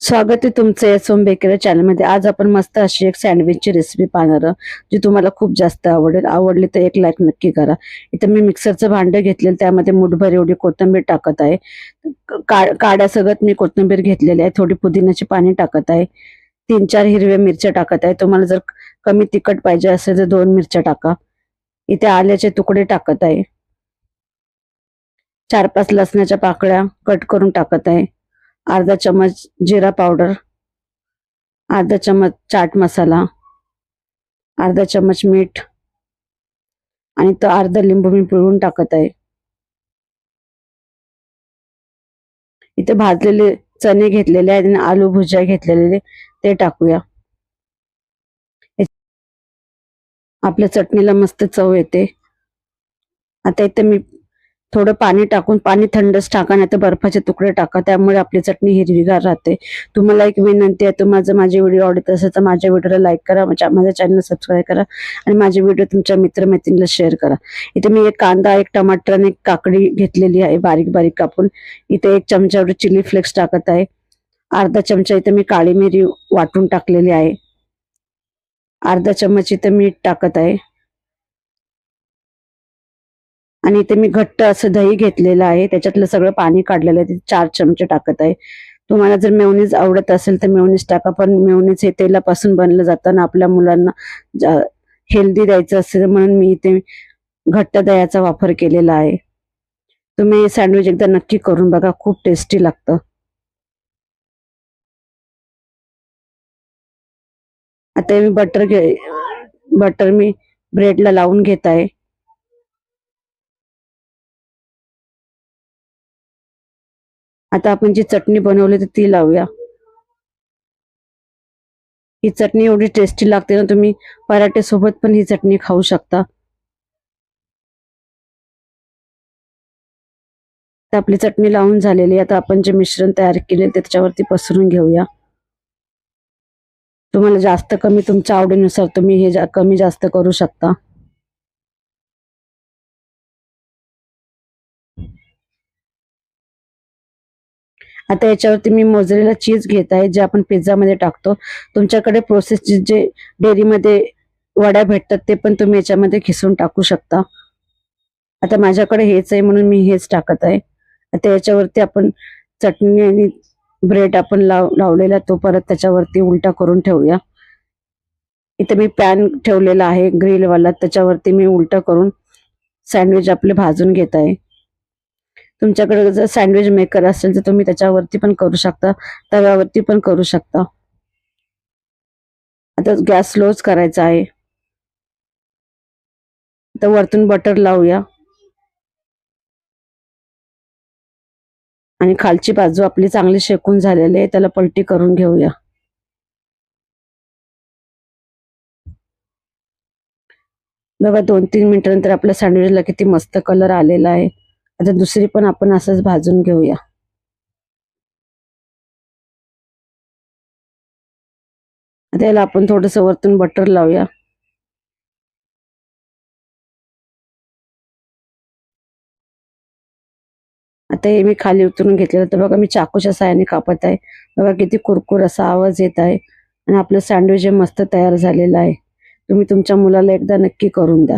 स्वागत आहे तुमचं या सोम बेकरी चॅनलमध्ये आज आपण मस्त अशी एक सँडविचची रेसिपी पाहणार आहोत, जी तुम्हाला खूप जास्त आवडेल. आवडली तर एक लाईक नक्की करा. इथं मी मिक्सरचं भांडं घेतलेलं त्यामध्ये मुठभर एवढी कोथिंबीर टाकत आहे. का- काड्यासगत मी कोथिंबीर घेतलेली आहे. थोडी पुदिन्याची पाणी टाकत आहे. तीन चार हिरव्या मिरच्या टाकत आहे. तुम्हाला जर कमी तिखट पाहिजे असेल तर दोन मिरच्या टाका. इथे आल्याचे तुकडे टाकत आहे. चार पाच लसणाच्या पाकळ्या कट करून टाकत आहे. अर्धा चमच जिरा पावडर अर्धा चमच चाट मसाला अर्धा चमच मीठ आणि तो अर्धा लिंबू मी पिळून टाकत आहे. इथे भाजलेले चणे घेतलेले आहेत आणि आलू भुजिया घेतलेले ते टाकूया. आपल्या चटणीला मस्त चव येते. आता इथे मी थोडं पाणी टाकून पाणी थंडच टाका नाही तर बर्फाचे तुकडे टाका. त्यामुळे आपली चटणी हिरवीगार राहते. तुम्हाला एक विनंती आहे तुम्हाला जर माझे व्हिडिओ आवडत असेल तर माझ्या व्हिडिओला लाईक करा म्हणजे माझ्या माझ्या चॅनल सबस्क्राईब करा आणि माझे व्हिडिओ तुमच्या मित्रमैत्रिणीला शेअर करा. इथे मी एक कांदा एक टमाटर आणि एक काकडी घेतलेली आहे बारीक बारीक कापून. इथे एक चमच्यावर चिली फ्लेक्स टाकत आहे. अर्धा चमचा इथे मी काळी मिरी वाटून टाकलेली आहे. अर्धा चमच इथे मीठ टाकत आहे. आणि इथे मी घट्ट असं दही घेतलेलं आहे. त्याच्यातलं सगळं पाणी काढलेलं आहे. चार चमचे टाकत आहे. तुम्हाला जर मेवनीज आवडत असेल तर मेवनीज टाका पण मेवनीज हे तेलापासून बनलं जातं आणि आपल्या मुलांना हेल्दी द्यायचं असेल म्हणून मी इथे घट्ट दह्याचा वापर केलेला आहे. तुम्ही सँडविच एकदा नक्की करून बघा खूप टेस्टी लागतं. आता मी बटर घे बटर मी ब्रेडला लावून घेत आहे. आता आपण जी चटणी बनवली तर ती लावूया. ही चटणी एवढी टेस्टी लागते ना तुम्ही पराठे सोबत पण ही चटणी खाऊ शकता. तर आपली चटणी लावून झालेली आहे. आता आपण जे मिश्रण तयार केले त्याच्यावरती पसरून घेऊया. तुम्हाला जास्त कमी तुमच्या आवडीनुसार तुम्ही हे जा- कमी जास्त करू शकता. आता याच्यावरती मी मोजरेला चीज घेत आहे जे आपण पिझ्झामध्ये टाकतो. तुमच्याकडे प्रोसेस जे डेअरीमध्ये वड्या भेटतात ते पण तुम्ही याच्यामध्ये खिसून टाकू शकता. आता माझ्याकडे हेच आहे म्हणून मी हेच टाकत आहे. आता याच्यावरती आपण चटणी आणि ब्रेड आपण लाव लावलेला तो परत त्याच्यावरती उलटा करून ठेवूया. इथे मी पॅन ठेवलेला आहे ग्रिलवाला त्याच्यावरती मी उलटा करून सँडविच आपले भाजून घेत आहे. तुमच्याकडे जर सँडविच मेकर असेल तर तुम्ही त्याच्यावरती पण करू शकता. तव्यावरती पण करू शकता. आता गॅस स्लोच करायचा आहे. आता वरतून बटर लावूया. आणि खालची बाजू आपली चांगली शेकून झालेली आहे त्याला पलटी करून घेऊया. बघा दोन तीन मिनिटानंतर आपल्या सँडविचला किती मस्त कलर आलेला आहे. आता दुसरी पण आपण असंच भाजून घेऊया. आता याला आपण थोडस वरतून बटर लावूया. आता हे मी खाली उतरून घेतलेलं. तर बघा मी चाकूच्या साहाय्याने कापत आहे. बघा किती कुरकुर असा आवाज येत आहे. आणि आपलं सँडविच हे मस्त तयार झालेलं आहे. तुम्ही तुमच्या मुलाला एकदा नक्की करून द्या.